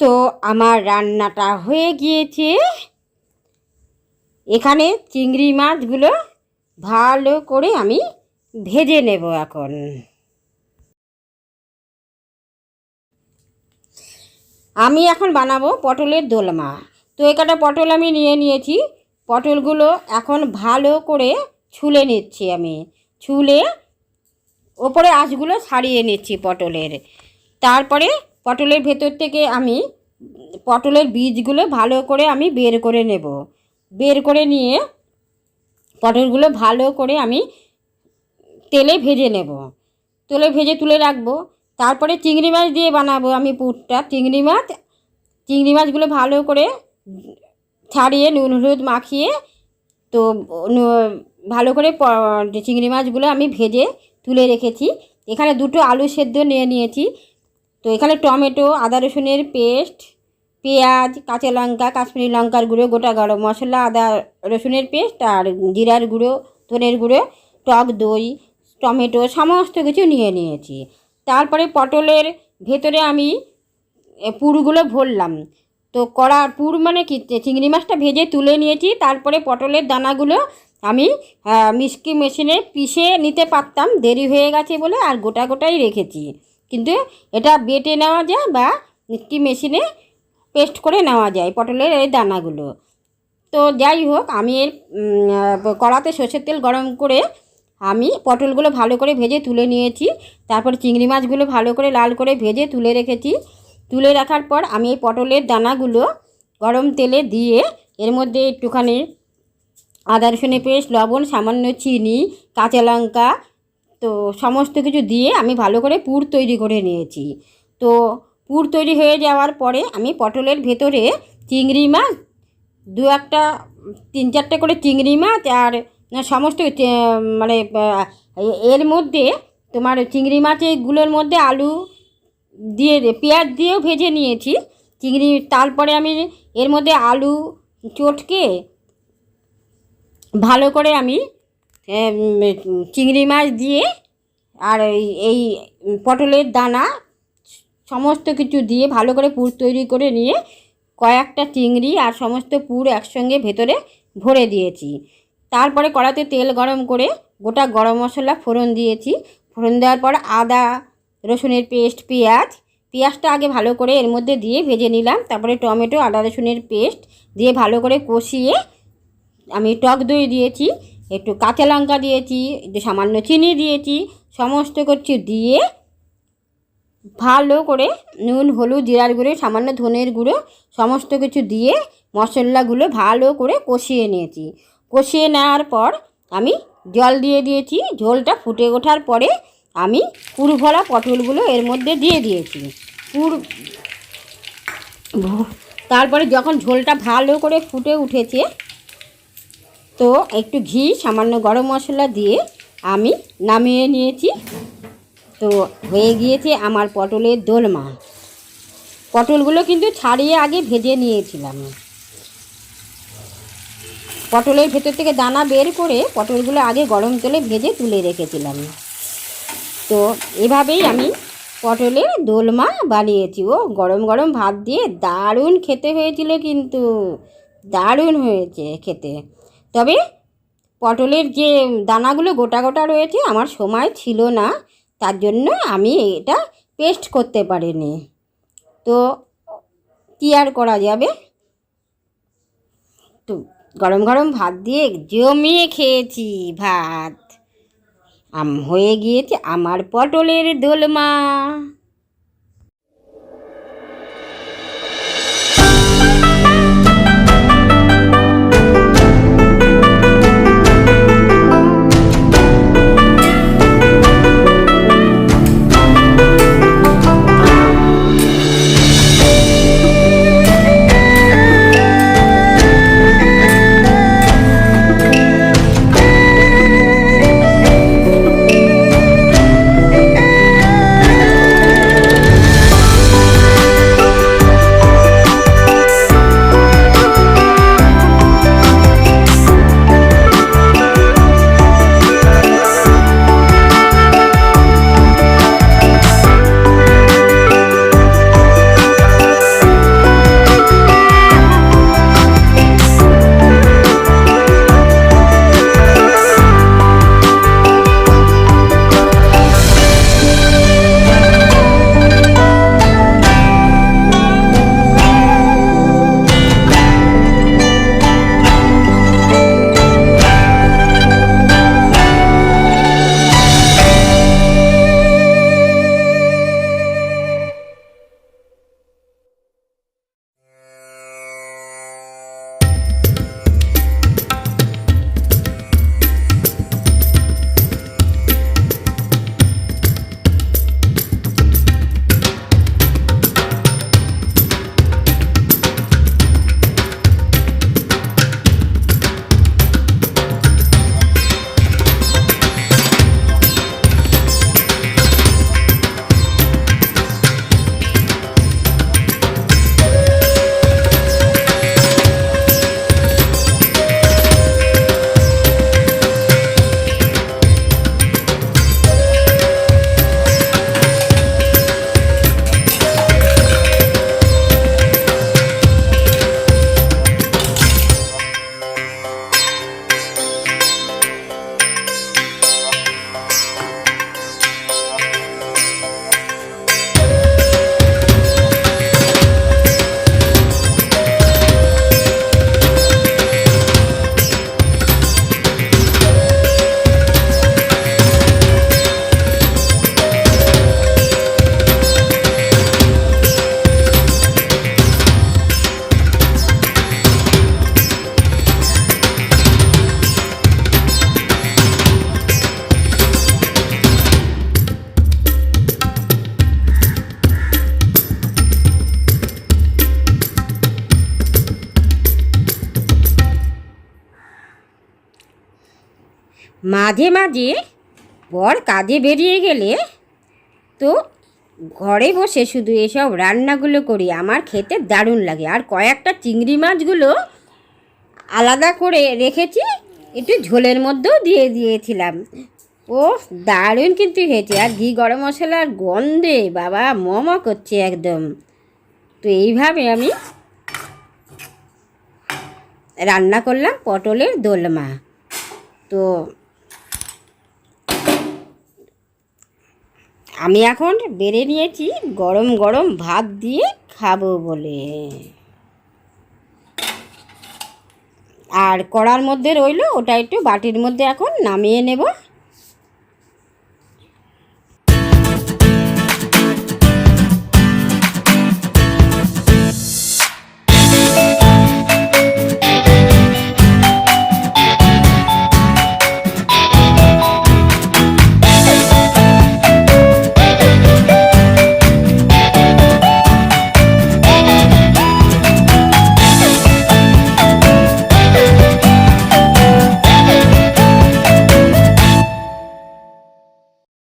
তো আমার রান্নাটা হয়ে গিয়েছে। এখানে চিংড়ি মাছগুলো ভালো করে আমি ভেজে নেব এখন। আমি এখন বানাবো পটলের দোলমা। তো এখানে পটল আমি নিয়ে নিয়েছি। পটলগুলো এখন ভালো করে ছুলে নিচ্ছি আমি। ছুলে ওপরে আঁশগুলো ছাড়িয়ে নিচ্ছি পটলের। তারপরে পটলের ভেতর থেকে আমি পটলের বীজগুলো ভালো করে আমি বের করে নেব। বের করে নিয়ে পটলগুলো ভালো করে আমি তেলে ভেজে নেব। তেলে ভেজে তুলে রাখব। তারপরে চিংড়ি মাছ দিয়ে বানাবো আমি পুরটা। চিংড়ি মাছ, চিংড়ি মাছগুলো ভালো করে ছাড়িয়ে নুন হলুদ মাখিয়ে তো ভালো করে চিংড়ি মাছগুলো আমি ভেজে তুলে রেখেছি। এখানে দুটো আলু সেদ্ধ নিয়ে নিয়েছি। তো এখানে টমেটো, আদা রসুনের পেস্ট, পেঁয়াজ, কাঁচা লঙ্কা, কাশ্মীরি লঙ্কার গুঁড়ো, গোটা গরম মশলা, আদা রসুনের পেস্ট আর জিরার গুঁড়ো, ধনের গুঁড়ো, টক দই, টমেটো, সমস্ত কিছু নিয়ে নিয়েছি। তারপরে পটলের ভেতরে আমি পুরগুলো ভরলাম। তো কড়া পুর মানে কি? চিংড়ি মাছটা ভেজে তুলে নিয়েছি, তারপরে পটলের দানাগুলো আমি মিষ্টি মেশিনে পিষে নিতে পারতাম। দেরি হয়ে গেছে বলে আর গোটা গোটাই রেখেছি। কিন্তু এটা বেটে নেওয়া যায় বা মিষ্টি মেশিনে পেস্ট করে নেওয়া যায় পটলের এই দানাগুলো। তো যাই হোক, আমি এর কড়াতে সর্ষের তেল গরম করে আমি পটলগুলো ভালো করে ভেজে তুলে নিয়েছি। তারপর চিংড়ি মাছগুলো ভালো করে লাল করে ভেজে তুলে রেখেছি। তুলে রাখার পর আমি এই পটলের দানাগুলো গরম তেলে দিয়ে এর মধ্যে একটুখানি আদা রসুনের পেস্ট, লবণ, সামান্য চিনি, কাঁচা লঙ্কা তো সমস্ত কিছু দিয়ে আমি ভালো করে পুর তৈরি করে নিয়েছি। তো পুর তৈরি হয়ে যাওয়ার পরে আমি পটলের ভেতরে চিংড়ি মাছ, দু একটা, তিন চারটে করে চিংড়ি মাছ আর সমস্ত মানে এর মধ্যে তোমার চিংড়ি মাছগুলোর মধ্যে আলু দিয়ে পেঁয়াজ দিয়েও ভেজে নিয়েছি। চিংড়ি, তারপরে আমি এর মধ্যে আলু চটকে ভালো করে আমি চিংড়ি মাছ দিয়ে আর এই পটলের দানা, সমস্ত কিছু দিয়ে ভালো করে পুর তৈরি করে নিয়ে কয়েকটা চিংড়ি আর সমস্ত পুর একসঙ্গে ভেতরে ভরে দিয়েছি। তারপরে কড়াতে তেল গরম করে গোটা গরম মশলা ফোড়ন দিয়েছি। ফোড়ন দেওয়ার পর আদা, রসুনের পেস্ট, পেঁয়াজ, পেঁয়াজটা আগে ভালো করে এর মধ্যে দিয়ে ভেজে নিলাম। তারপরে টমেটো, আদা, রসুনের পেস্ট দিয়ে ভালো করে কষিয়ে আমি টক দই দিয়েছি। একটু কাঁচা লঙ্কা দিয়েছি, একটু সামান্য চিনি দিয়েছি, সমস্ত কিছু দিয়ে ভালো করে নুন, হলুদ, জিরার গুঁড়ো, সামান্য ধনের গুঁড়ো, সমস্ত কিছু দিয়ে মশলাগুলো ভালো করে কষিয়ে নিয়েছি। কষিয়ে নেওয়ার পর আমি জল দিয়ে দিয়েছি, ঝোলটা ফুটে ওঠার পরে আমি পুর ভরা পটলগুলো এর মধ্যে দিয়ে দিয়েছি। পুর তারপরে যখন ঝোলটা ভালো করে ফুটে উঠেছে তো একটু ঘি, সামান্য গরম মশলা দিয়ে আমি নামিয়ে নিয়েছি। তো হয়ে গিয়েছে আমার পটলের দোলমা। পটলগুলো কিন্তু ছাড়িয়ে আগে ভেজে নিয়েছিলাম। পটলের ভেতর থেকে দানা বের করে পটলগুলো আগে গরম তেলে ভেজে তুলে রেখেছিলাম। তো এভাবেই আমি পটলের দোলমা বানিয়েছি ও। গরম গরম ভাত দিয়ে দারুণ খেতে হয়েছিল কিন্তু, দারুণ হয়েছে খেতে। তবে পটলের যে দানাগুলো গোটা গোটা রয়েছে, আমার সময় ছিল না। তার জন্য আমি এটা পেস্ট করতে পারিনি। তো কী আর করা যাবে? তো গরম গরম ভাত দিয়ে জমিয়ে খেয়েছি ভাত। আম হয়ে গিয়েছে আমার পটলের দোলমা। মাঝে মাঝে বর কাজে বেরিয়ে গেলে তো ঘরে বসে শুধু এসব রান্নাগুলো করি। আমার খেতে দারুণ লাগে। আর কয়েকটা চিংড়ি মাছগুলো আলাদা করে রেখেছি, একটু ঝোলের মধ্যেও দিয়ে দিয়েছিলাম। ও দারুণ কিন্তু হয়েছে। আর ঘি গরম মশলার গন্ধে বাবা মম করছে একদম। তো এইভাবে আমি রান্না করলাম পটলের দোলমা। তো আমি এখন বেড়ে নিয়েছি গরম গরম ভাত দিয়ে খাব বলে। আর কড়ার মধ্যে রইল, ওটা একটু বাটির মধ্যে এখন নামিয়ে নেব।